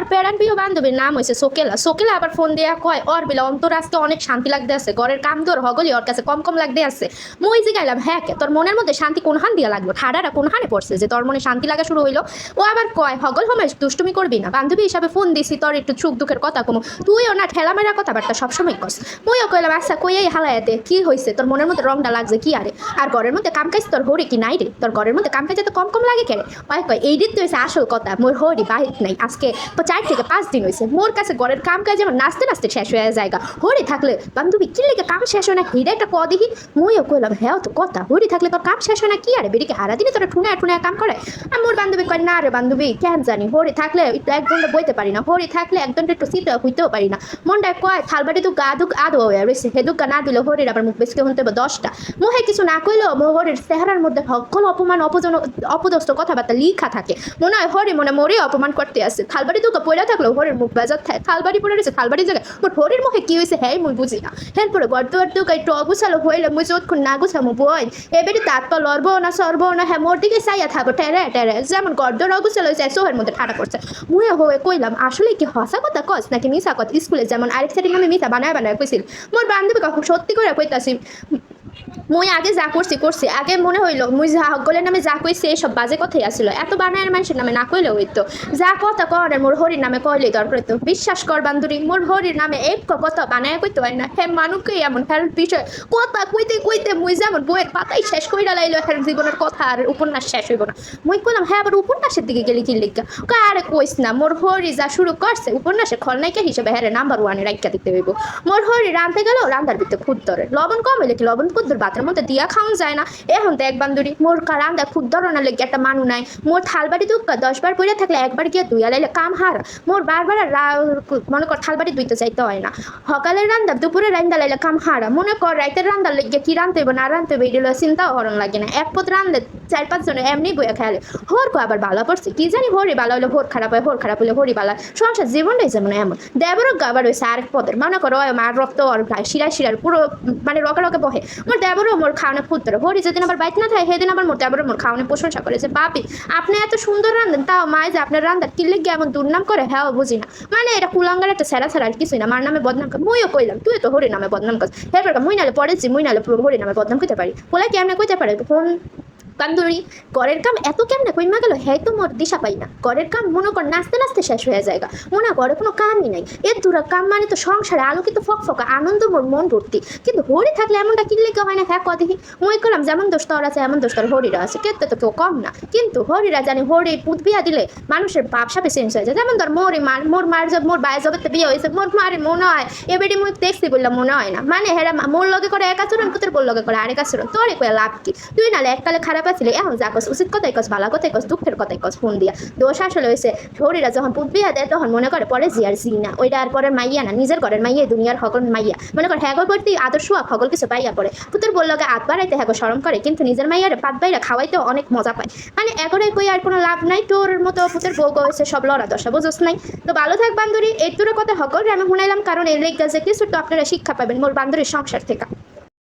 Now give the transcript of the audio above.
মোর Paran প্রিয় বান্ধবীর নাম হয়েছে সোকেলা। সোকেলা আবার ফোন দেয়া কয় ওর বিলা অন্তর আজকে অনেক শান্তি লাগতে আছে। ঘরের কাম তোর হগলি ওর কাছে কম কম লাগতে আছে। মুই যে গেলাম হ্যাঁ কে, তোর মনের মধ্যে শান্তি কোন হান দিয়া লাগল? ঠাডাটা কোন হানে পড়ছে যে তোর মনে শান্তি লাগা শুরু হইল? ও আবার কয় হগল হোমে দুষ্টুমি করবি না। বান্ধবী হিসাবে ফোন দিছি তোর একটু সুখ দুঃখের কথা কমু। তুইও না ঠেলা মেরা কথাবার্তা সবসময় কস। মুইও কইলাম আচ্ছা কই এই হালায়াতে? কি হয়েছে তোর মনের মধ্যে রংটা লাগছে কি আরে? আর ঘরের মধ্যে কাম কাজ তোর হরি কি নাই রে? তোর ঘরের মধ্যে কাম কাজ তো কম কম লাগে কেন কয় কয় এই দিন তো হয়েছে আসল কথা। মোর হরি বাহির নাই। আজকে চার থেকে পাঁচ দিন হয়েছে। মোর কাছে ঘরের কাম কাজ যেমন নাচতে নাচতে শেষ হয়ে জায়গা। হরি থাকলে বান্ধবী কি লেগে কাম শেষ হয় না? হিরে একটা ক দেখি, মুইও কইলাম হ্যাঁ তো কথা। হরি থাকলে তোর কাম শেষ হয় না? কি আরে বেরিকে হারা দিনে তোরা ঠুনে ঠুনে কাম করে? আর মোর বান্ধবী কয়, না রে বান্ধবী, কেন জানি? হরি থাকলে একটু এক ঘণ্টা বইতে পারি না। হরি থাকলে এক ঘণ্টা একটু শীত হইতেও পারি না। মনটা কয় থালবাটি তো গা দুক আদো রয়েছে হে দুকা না দিলে হরির আবার মুখ বেসকে শুনতে হবে দশটা। মোহে কিছু না কইলেও হরির চেহারার মধ্যে সকল অপমান, অপজন, অপদস্থ কথাবার্তা লিখা থাকে। মনে হয় হরি মনে মরে অপমান করতে আসে। থালবাড়ি দুকা পড়ে থাকলেও হরির মুখ বেজার থাকে থালবাড়ি পড়ে রয়েছে থালবাড়ি জায়গায়। মোর হরির মুখে কি হয়েছে হ্যাঁ মুই বুঝি না। এরপরে গর্দ গর্দ একটু অগুছালো হইলে, মুই যতক্ষণ না গুছামো বই এবারে তাঁত পা লড়বো না, সরবো না হ্যাঁ মোর দিকে চাইয়া থাকো, টেরে টেরে। যেমন গর্দ অগুছালো হয়েছে, সোহের মধ্যে ঠাড়া করছে। মুয়ে হয়ে কইলাম, আসলে কি হসা কথা কস, নাকি মিশা কথা? স্কুলে যেমন আরেক সাইডের নামে মিশা বানায় বানায় কইছিল। মোর বান্ধবী কখন সত্যি করে কইতাছি মুই আগে যা করছি করছি। আগে মনে হইল, মুই যা হকলের নামে যা কইছি এইসব বাজে কথাই আসছিল এত বানায়ের মানুষের নামে না কইলেও হইতো। যা কথা কর মোর হরির নামে কইলেই দরকার হইতো। বিশ্বাস কর বান্ধুরি মোর হরির নামে এক কথা বানায় কইতে পারি না। হে মানুষকে এমন হ্যার বিষয়, কথা কইতে কইতে মুই যেমন বইয়ের পাতাই শেষ কইরা লাইলো হ্যার জীবনের কথা আর উপন্যাস শেষ হইব না। মুই কইলাম হ্যাঁ আবার উপন্যাসের দিকে গেলি কি লিখা আরে কইস না, মোর হরি যা শুরু করছে উপন্যাসের খলনায়িকা হিসেবে হ্যাঁ নাম্বার ওয়ানে রাইকা দিতে হইব। মোর হরি রাঁধতে গেল রান্ধার ভিতরে খুদ ধরে। লবণ কম হইলে কি লবণ খুদ্দর ভাতের মধ্যে দিয়া খাওয়া যায় না। এখন এক বান্ধুরি মোর রান্দা খুদ ধরনের লেগে একটা মানু নাই। মোর থালবাড়ি দুক্কা দশবার পড়ে থাকলে একবার গিয়ে দুইয়া লাইলে কাম হার। মোর বারবার মনে কর থালবাড়ি দুইতে যাইতে হয় না। সকালের রান্দা দুপুরে রান্দা লাইলে কাম হারা। মনে কর রাইতের রান্দার লেগে কি রানতে হইব না রানতে হইব এগুলো চিন্তাও হরণ লাগে না। এক পথ রান্ধলে চার পাঁচ জনে এমনি বইয়া খেয়ালে। হোর কো আবার বালা পড়ছে? কি জানি হরি ভালো হলে হোর খারাপ হয়, হোর খারাপ হলে হরি বালা। সংসার জীবনটাই যেমন এমন। দেবরও গাবার হয়েছে আরেক পদের। মনে করো মার রক্ত ভাই শিরা শিরার পুরো মানে রকে রকে বহে। মোর দেবরও মোর খাওয়ানো পুত্র। হরি, যেদিন আবার বাইক না থাকে সেদিন আবার মোর দেবরও মোর খাওয়ানো প্রশংসা করেছে। বাপি, আপনি এত সুন্দর রান্ধেন তাও মায় যে আপনার রান্ধার কিনলে গিয়ে এমন দুর্নাম করে হ্যাঁ বুঝি না। মানে এটা কুলাঙ্গার একটা সেরা সেরা আর কিছুই না। আমার নামে বদনাম কর মুইও কইলাম তুই তো হরি নামে বদনাম কর। এরপর মুই নালে পড়েছি মুই নালে হরি নামে বদনাম করতে পারি। বলে কি আমি কইতে পারি? ফোন বান্ধবী ঘরের কাম এত কেমনে কইমা গেল? হ্যাঁ তো মোর দিশা পাই না। ঘরের কাম মনে কর নাচতে নাচতে শেষ হয়ে যায় মনে ঘরে কোনো কামই নাই। এর দূরা কাম মানে তো সংসারে আলোকিত ফক আনন্দ মোর মন ভর্তি। কিন্তু হরি থাকলে এমনটা কিনলে কেউ হয় না? হ্যাঁ কদিহি মই করলাম যেমন দোষ তোর আছে, এমন দোষ তোর হরিরা আছে। কেতে তো কেউ কম না। কিন্তু হরিরা জানি, হরি পুত বিয়া দিলে মানুষের ব্যবসা চেঞ্জ হয়ে যায়। যেমন ধর মোর মার মোর মার জব, মোর বায়ের জগতে বিয়ে হয়েছে, মোর মারে মনে হয়, এবারে মুই দেখছি বললাম মনে হয় না। মানে হেরা মোর লগে করে এক আচরণ, পুতের বোর লগে করে আরেক আচরণ। তোরে কয়ে লাভ কি? তুই নালে এককালে খারাপ আছিলে এখন যা কস উচিত কথাই কস ভালো কথাই কস দুঃখের কথাই কস ফোন দিয়া। দোষ আসলে হয়েছে শরীরা যখন পুতবিয়া দেয় তখন মনে করে পরে জিয়ার জি না ওইটা আর পরে মাইয়া না নিজের ঘরের মাইয়া দুনিয়ার সকল মাইয়া। মনে করে হ্যাগল প্রতি আদর্শ সকল কিছু পাইয়া পড়ে পুতের বলল হাত বাড়াইতে হ্যাগো সরম করে কিন্তু নিজের মাইয়ারে পাত বাইরা খাওয়াইতে অনেক মজা পায়। মানে এগরে কই আর কোনো লাভ নাই তোর মতো পুতের বউ হয়েছে সব লড়া দশা বুঝোস নাই। তো ভালো থাক বান্ধবী এই তোর কথা সকল আমি শুনাইলাম কারণ এর লেগে যে কিছু তো আপনারা শিক্ষা পাবেন মোর বান্ধবীর সংসার থেকে।